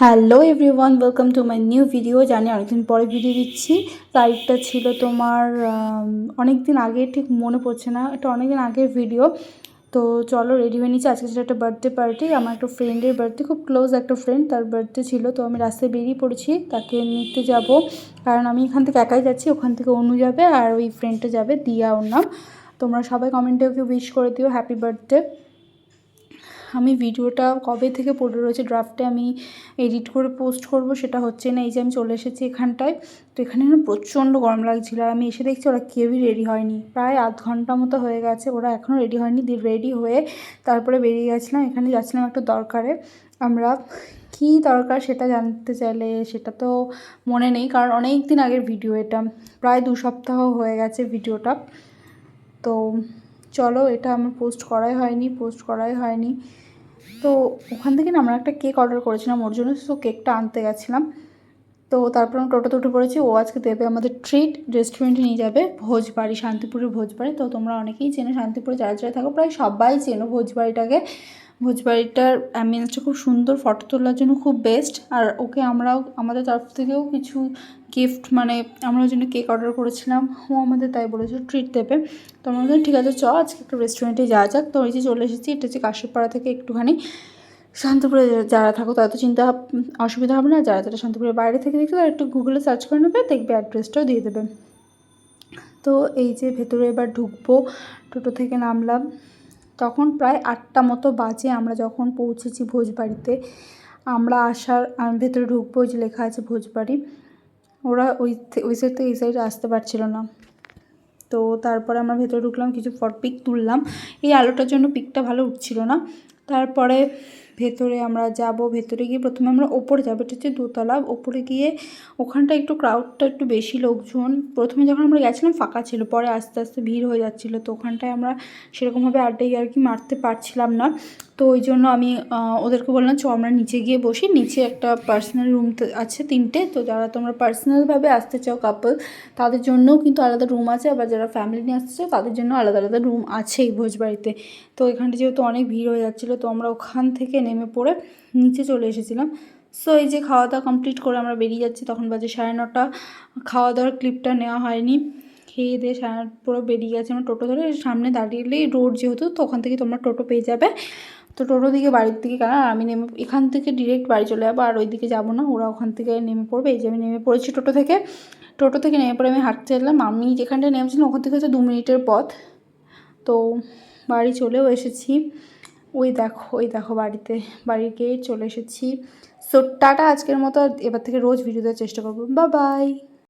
Hello everyone welcome to my new video জানি অনেকদিন পরে ভিডিও দিচ্ছি। তারিখটা ছিল তোমার অনেক দিন আগে, ঠিক মনে পড়ছে না। এটা অনেক দিন আগের ভিডিও তো চলো রেডি হয়ে নিচ্ছি। আজকে ছিল একটা বার্থডে পার্টি আমার একটা ফ্রেন্ডের বার্থডে খুব ক্লোজ একটা ফ্রেন্ড তার বার্থডে ছিল। তো আমি রাস্তায় বেরিয়ে পড়েছি, তাকে নিতে যাব। কারণ আমি এখান থেকে একাই যাচ্ছি, ওখান থেকে অনু যাবে আর ওই ফ্রেন্ডটা যাবে, দিয়া ওর নাম। তোমরা সবাই কমেন্টে ওকে উইশ করে দিও হ্যাপি বার্থডে আমি ভিডিওটা কবে থেকে পড়ে রয়েছে ড্রাফটে আমি এডিট করে পোস্ট করব সেটা হচ্ছে না, এই যে আমি চলে এসেছি এখানটায়। তো এখানে না প্রচণ্ড গরম লাগছিল আর আমি এসে দেখছি ওরা কেউই রেডি হয়নি। প্রায় আধ ঘণ্টা মতো হয়ে গেছে, ওরা এখনও রেডি হয়নি রেডি হয়ে তারপরে বেরিয়ে গেছিলাম। এখানে যাচ্ছিলাম একটা দরকারে। আমরা কী দরকার সেটা জানতে চাইলে সেটা তো মনে নেই, কারণ অনেক দিন আগের ভিডিও এটা। প্রায় দু সপ্তাহ হয়ে গেছে ভিডিওটা। তো চলো এটা আমার পোস্ট করাই হয়নি পোস্ট করাই হয়নি। তো ওখান থেকে না আমরা একটা কেক অর্ডার করেছিলাম, ওর জন্য সো কেকটা আনতে গেছিলাম। তো তারপর আমি টোটোতে উঠে পড়েছি, ও আজকে দেবে আমাদের ট্রিট রেস্টুরেন্টে নিয়ে যাবে, ভোজবাড়ি, শান্তিপুরের ভোজবাড়ি। তো তোমরা অনেকেই চেনো শান্তিপুরে, যারা যারা থাকো, প্রায় সবাই চেনো ভোজবাড়িটাকে। ভোজবাড়িটার অ্যাম্বিয়েন্সটা খুব সুন্দর ফটো তোলার জন্য খুব বেস্ট আর ওকে আমরাও, আমাদের তরফ থেকেও কিছু গিফট মানে আমরা ওই জন্য কেক অর্ডার করেছিলাম, ও আমাদের তাই বলেছিল ট্রিট দেবে। তো আমরা ঠিক আছে, চ, আজকে একটা রেস্টুরেন্টে যাওয়া যাক। তো ওই যে চলে এসেছি, এটা হচ্ছে কাশ্যপাড়া থেকে একটুখানি শান্তিপুরে যারা থাকো তারা তো চিন্তা অসুবিধা হবে না, যারা যারা শান্তিপুরের বাইরে থেকে দেখছ তারা একটু গুগলে সার্চ করে নেবে, দেখবে অ্যাড্রেসটাও দিয়ে দেবে। তো এই যে ভেতরে এবার ঢুকবো, টোটো থেকে নামলাম। তখন প্রায় আটটা মতো বাজে আমরা যখন পৌঁছেছি ভোজবাড়িতে। আমরা আসার ভেতরে ঢুকবো যে লেখা আছে ভোজবাড়ি। ওরা ওই ওই সাইড থেকে এই সাইডে আসতে পারছিল না। তো তারপরে আমরা ভেতরে ঢুকলাম, কিছু ফট পিক তুললাম। এই আলোটার জন্য পিকটা ভালো উঠছিল না। তারপরে ভেতরে আমরা যাব, ভেতরে গিয়ে প্রথমে আমরা ওপরে যাব। এটা হচ্ছে দোতলা, ওপরে গিয়ে ওখানটা একটু ক্রাউডটা একটু বেশি লোকজন। প্রথমে যখন আমরা গেছিলাম, ফাঁকা ছিল, পরে আস্তে আস্তে ভিড় হয়ে যাচ্ছিল। তো ওখানটায় আমরা সেরকমভাবে আড্ডাই আর কি মারতে পারছিলাম না। তো ওই জন্য আমি ওদেরকে বললাম চ আমরা নিচে গিয়ে বসি। নিচে একটা পার্সোনাল রুম আছে তিনটে। তো যারা তোমরা পার্সোনালভাবে আসতে চাও কাপল তাদের জন্যও কিন্তু আলাদা রুম আছে। আবার যারা ফ্যামিলি নিয়ে আসতে চাও, তাদের জন্য আলাদা আলাদা রুম আছেই ভোজবাড়িতে। তো এখানটা যেহেতু অনেক ভিড় হয়ে যাচ্ছিল, তো আমরা ওখান থেকে নেমে পড়ে নিচে চলে এসেছিলাম। সো এই যে খাওয়া দাওয়া কমপ্লিট করে আমরা বেরিয়ে যাচ্ছি, তখন বাজে সাড়ে নটা। খাওয়া দাওয়ার ক্লিপটা নেওয়া হয়নি। খেয়ে দিয়ে সাড়ে পুরো বেরিয়ে গেছে আমরা টোটো ধরে। সামনে দাঁড়িয়েলেই রোড যেহেতু, তো ওখান থেকে তোমরা টোটো পেয়ে যাবে। তো টোটো দিকে বাড়ির দিকে কেন আমি নেমে এখান থেকে ডিরেক্ট বাড়ি চলে যাব, আর ওই দিকে যাব না, ওরা ওখান থেকে নেমে পড়বে, এই যে আমি নেমে পড়েছি টোটো থেকে। টোটো থেকে নেমে পড়ে আমি হাঁটতে এলাম আমি যেখানটায় নেমেছিলাম ওখান থেকে হচ্ছে দু মিনিটের পথ। তো বাড়ি চলেও এসেছি। ওই দেখো ওই দেখো বাড়িতে, বাড়ির গিয়ে চলে এসেছি। সো টাটা আজকের মতো এবার থেকে রোজ ভিডিও দেওয়ার চেষ্টা করব। বা বাই